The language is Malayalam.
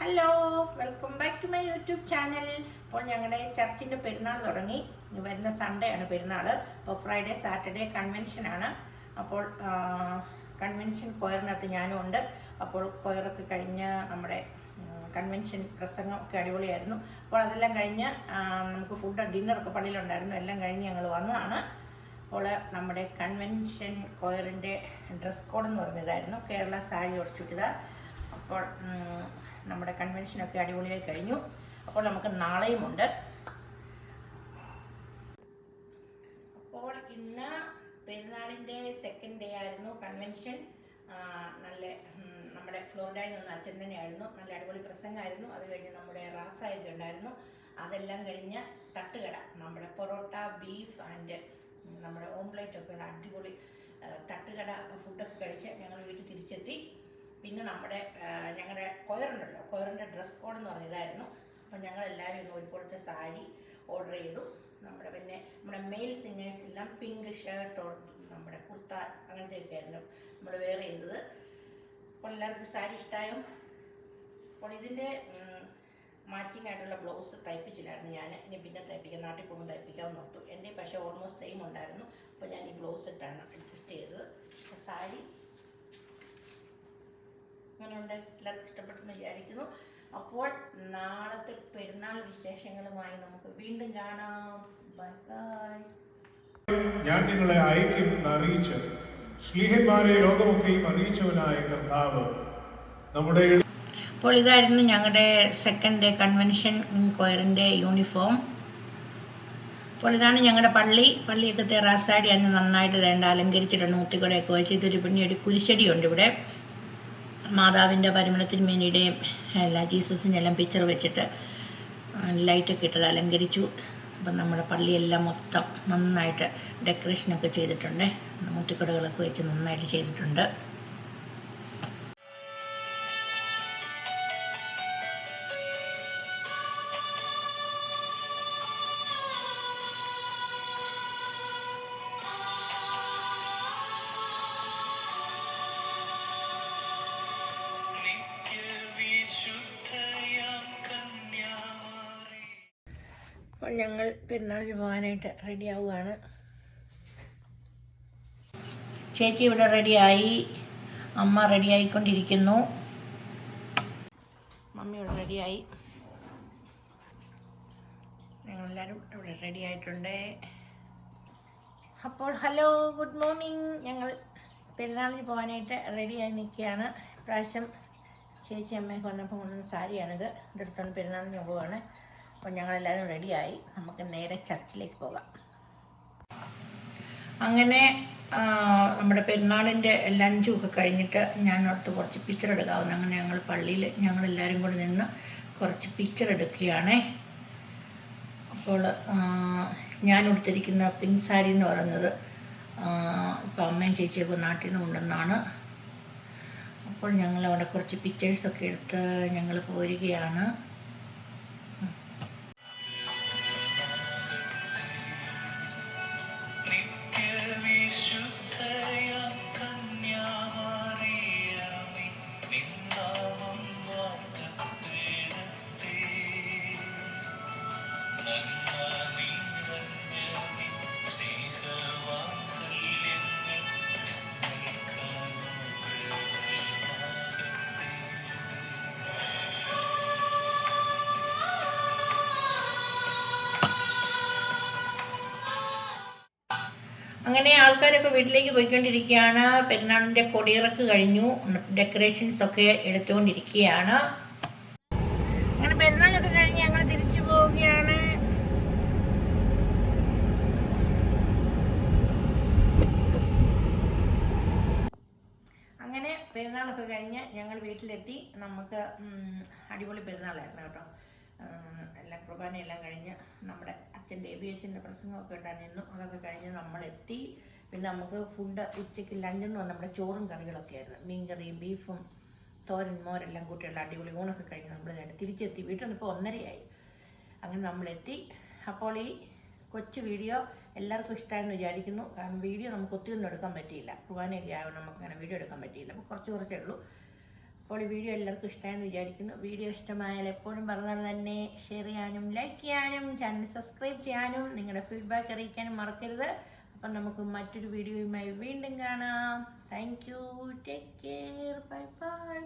Hello welcome back to my YouTube channel അപ്പോൾ ഞങ്ങളുടെ ചർച്ചിന്റെ പെരുന്നാൾ തുടങ്ങി. വരുന്ന സൺഡേ ആണ് പെരുന്നാൾ അപ്പോൾ ഫ്രൈഡേ സാറ്റർഡേ കൺവെൻഷനാണ് അപ്പോൾ കൺവെൻഷൻ കൊയറിനകത്ത് ഞാനും ഉണ്ട്. അപ്പോൾ കൊയറൊക്കെ കഴിഞ്ഞ് നമ്മുടെ കൺവെൻഷൻ പ്രസംഗം ഒക്കെ അടിപൊളിയായിരുന്നു. അപ്പോൾ അതെല്ലാം കഴിഞ്ഞ് നമുക്ക് ഫുഡ് ഡിന്നറൊക്കെ പള്ളിയിലുണ്ടായിരുന്നു. എല്ലാം കഴിഞ്ഞ് ഞങ്ങൾ വന്നതാണ്. അപ്പോൾ നമ്മുടെ കൺവെൻഷൻ കൊയറിന്റെ ഡ്രസ് കോഡ് എന്ന് പറഞ്ഞതായിരുന്നു. കേരള സാരി ഉറച്ചുവിട്ടത് അപ്പോൾ നമ്മുടെ കൺവെൻഷനൊക്കെ അടിപൊളിയായി കഴിഞ്ഞു. അപ്പോൾ നമുക്ക് നാളെയുമുണ്ട് അപ്പോൾ ഇന്ന് പെരുന്നാളിന്റെ സെക്കൻഡ് ഡേ ആയിരുന്നു കൺവെൻഷൻ നല്ല നമ്മുടെ ഫ്ലോറിഡയിൽ നിന്ന് അച്ഛൻ തന്നെയായിരുന്നു. നല്ല അടിപൊളി പ്രസംഗമായിരുന്നു. അത് കഴിഞ്ഞ് നമ്മുടെ റാസായൊക്കെ ഉണ്ടായിരുന്നു. അതെല്ലാം കഴിഞ്ഞ് തട്ടുകട നമ്മുടെ പൊറോട്ട ബീഫ് ആൻഡ് നമ്മുടെ ഓംലെറ്റ് ഒക്കെ അടിപൊളി തട്ടുകട ഫുഡൊക്കെ കഴിച്ച് ഞങ്ങൾ വീട്ടിൽ തിരിച്ചെത്തി. പിന്നെ നമ്മുടെ ഞങ്ങളുടെ കൊയറുണ്ടല്ലോ കൊയറിന്റെ ഡ്രസ് കോഡ് എന്ന് പറഞ്ഞതായിരുന്നു അപ്പം ഞങ്ങൾ എല്ലാവരും ഇന്ന് ഒരുപോലത്തെ സാരി ഓർഡർ ചെയ്തു. നമ്മുടെ പിന്നെ നമ്മുടെ മെയിൽ സിംഗേഴ്സ് എല്ലാം പിങ്ക് ഷർട്ട് നമ്മുടെ കുർത്ത അങ്ങനത്തെയൊക്കെ ആയിരുന്നു നമ്മൾ വെയർ ചെയ്തത്. അപ്പോൾ എല്ലാവർക്കും സാരി ഇഷ്ടമായോ അപ്പോൾ ഇതിന്റെ മാച്ചിങ് ആയിട്ടുള്ള ബ്ലൗസ് തയ്പ്പിച്ചില്ലായിരുന്നു ഞാൻ. ഇനി പിന്നെ തയ്പ്പിക്കാം നാട്ടിൽ പോകുമ്പോൾ തയ്പ്പിക്കാമെന്ന് ഓർത്തു. എന്റെ പക്ഷേ ഓൾമോസ്റ്റ് സെയിം ഉണ്ടായിരുന്നു. അപ്പോൾ ഞാൻ ഈ ബ്ലൗസ് ഇട്ടാണ് അഡ്ജസ്റ്റ് ചെയ്തത്. സാരി അങ്ങനെയുണ്ട് എല്ലാവർക്കും ഇഷ്ടപ്പെട്ടെന്ന് വിചാരിക്കുന്നു. അപ്പോൾ നാളത്തെ പെരുന്നാൾ വിശേഷങ്ങളുമായി നമുക്ക് വീണ്ടും കാണാം. ബൈ ബൈ ഞാൻ നിങ്ങളെ അയക്കും എന്ന് അറിയിച്ച് ശ്ലീഹന്മാരെ ലോകമൊക്കെയും അറിയിച്ചവനായ കർത്താവ് നമ്മുടെ അപ്പോൾ ഇതായിരുന്നു ഞങ്ങളുടെ സെക്കൻഡ് ഡേ കൺവെൻഷൻ കൊയറിന്റെ യൂണിഫോം അപ്പോൾ ഇതാണ് ഞങ്ങളുടെ പള്ളി. പള്ളിയൊക്കെ തെറാസാടി അന്ന് നന്നായിട്ട് വേണ്ട അലങ്കരിച്ചിട്ടുണ്ട് മുത്തിക്കടയൊക്കെ വെച്ച്. ഇതൊരു പിന്നെ ഒരു കുരിശടിയുണ്ട് ഇവിടെ. മാതാവിന്റെ പരിമളത്തിന്മേനിയുടെയും എല്ലാ ജീസസിന്റെ എല്ലാം പിക്ചർ വെച്ചിട്ട് ലൈറ്റൊക്കെ ഇട്ടത് അലങ്കരിച്ചു. അപ്പം നമ്മുടെ പള്ളിയെല്ലാം മൊത്തം നന്നായിട്ട് ഡെക്കറേഷനൊക്കെ ചെയ്തിട്ടുണ്ട്. മുറ്റിക്കടകളൊക്കെ വെച്ച് നന്നായിട്ട് ചെയ്തിട്ടുണ്ട്. അപ്പോൾ ഞങ്ങൾ പെരുന്നാളിന് പോകാനായിട്ട് റെഡി ആവുകയാണ്. ചേച്ചി ഇവിടെ റെഡിയായി അമ്മ റെഡി ആയിക്കൊണ്ടിരിക്കുന്നു. മമ്മി ഇവിടെ റെഡിയായി ഞങ്ങളെല്ലാവരും ഇവിടെ റെഡി ആയിട്ടുണ്ട്. അപ്പോൾ ഹലോ ഗുഡ് മോർണിംഗ് ഞങ്ങൾ പെരുന്നാളിന് പോകാനായിട്ട് റെഡിയായി നിൽക്കുകയാണ്. ഇപ്രാവശ്യം ചേച്ചി അമ്മയൊക്കെ വന്നപ്പോൾ കൊണ്ടുവന്ന സാരിയാണിത്. ഇതെടുത്തോണ്ട് പെരുന്നാളിന് പോവുകയാണ്. അപ്പോൾ ഞങ്ങളെല്ലാവരും റെഡിയായി. നമുക്ക് നേരെ ചർച്ചിലേക്ക് പോകാം. അങ്ങനെ നമ്മുടെ പെരുന്നാളിന്റെ ലഞ്ചുമൊക്കെ കഴിഞ്ഞിട്ട് ഞാൻ ഓർത്ത് കുറച്ച് പിക്ചർ എടുക്കാവുന്ന. അങ്ങനെ ഞങ്ങൾ പള്ളിയിൽ ഞങ്ങളെല്ലാവരും കൂടി നിന്ന് കുറച്ച് പിക്ചർ എടുക്കുകയാണേ. അപ്പോൾ ഞാൻ ഉടുത്തിരിക്കുന്ന പിങ്ക് സാരി എന്ന് പറയുന്നത് ഇപ്പം അമ്മയും ചേച്ചിയൊക്കെ നാട്ടിൽ നിന്ന് കൊണ്ടുവന്നാണ്. അപ്പോൾ ഞങ്ങൾ അവിടെ കുറച്ച് പിക്ചേഴ്സൊക്കെ എടുത്ത് ഞങ്ങൾ പോരുകയാണ്. അങ്ങനെ ആൾക്കാരൊക്കെ വീട്ടിലേക്ക് പോയിക്കൊണ്ടിരിക്കുകയാണ്. പെരുന്നാളിന്റെ കൊടിയിറക്ക് കഴിഞ്ഞു. ഡെക്കറേഷൻസ് ഒക്കെ എടുത്തുകൊണ്ടിരിക്കുകയാണ്. അങ്ങനെ പെരുന്നാളൊക്കെ കഴിഞ്ഞ് ഞങ്ങൾ തിരിച്ചു പോവുകയാണ്. അങ്ങനെ പെരുന്നാളൊക്കെ കഴിഞ്ഞ് ഞങ്ങൾ വീട്ടിലെത്തി. നമുക്ക് അടിപൊളി പെരുന്നാളായിരുന്നു കേട്ടോ. എല്ലാം കുർബാനയെല്ലാം കഴിഞ്ഞ് നമ്മുടെ അച്ഛന്റെ എ ബി എച്ചിന്റെ പ്രസംഗമൊക്കെ ഉണ്ടായിരുന്നു അതൊക്കെ കഴിഞ്ഞ് നമ്മളെത്തി. പിന്നെ നമുക്ക് ഫുഡ് ഉച്ചയ്ക്ക് ലഞ്ചെന്ന് പറഞ്ഞാൽ നമ്മുടെ ചോറും കറികളൊക്കെ ആയിരുന്നു. മീൻകറിയും ബീഫും തോരൻ മോരെല്ലാം കൂട്ടിയുള്ള അടിപൊളി ഊണൊക്കെ കഴിഞ്ഞ് നമ്മൾ തിരിച്ചെത്തി. വീട്ടിൽ നിന്ന് ഇപ്പോൾ ഒന്നരയായി. അങ്ങനെ നമ്മളെത്തി. അപ്പോൾ ഈ കൊച്ചു വീഡിയോ എല്ലാവർക്കും ഇഷ്ടമായെന്ന് വിചാരിക്കുന്നു. കാരണം വീഡിയോ നമുക്ക് ഒത്തിരി ഒന്നും എടുക്കാൻ പറ്റിയില്ല. കുർബാനയൊക്കെ ആയതുകൊണ്ട് നമുക്ക് അങ്ങനെ വീഡിയോ എടുക്കാൻ പറ്റിയില്ല. അപ്പോൾ കുറച്ച് കുറച്ചേ ഉള്ളൂ. അപ്പോൾ ഈ വീഡിയോ എല്ലാവർക്കും ഇഷ്ടമായെന്ന് വിചാരിക്കുന്നു. വീഡിയോ ഇഷ്ടമായാൽ എപ്പോഴും പറഞ്ഞാൽ തന്നെ ഷെയർ ചെയ്യാനും ലൈക്ക് ചെയ്യാനും ചാനൽ സബ്സ്ക്രൈബ് ചെയ്യാനും നിങ്ങളുടെ ഫീഡ്ബാക്ക് അറിയിക്കാനും മറക്കരുത്. അപ്പം നമുക്ക് മറ്റൊരു വീഡിയോയുമായി വീണ്ടും കാണാം. Thank you take care bye bye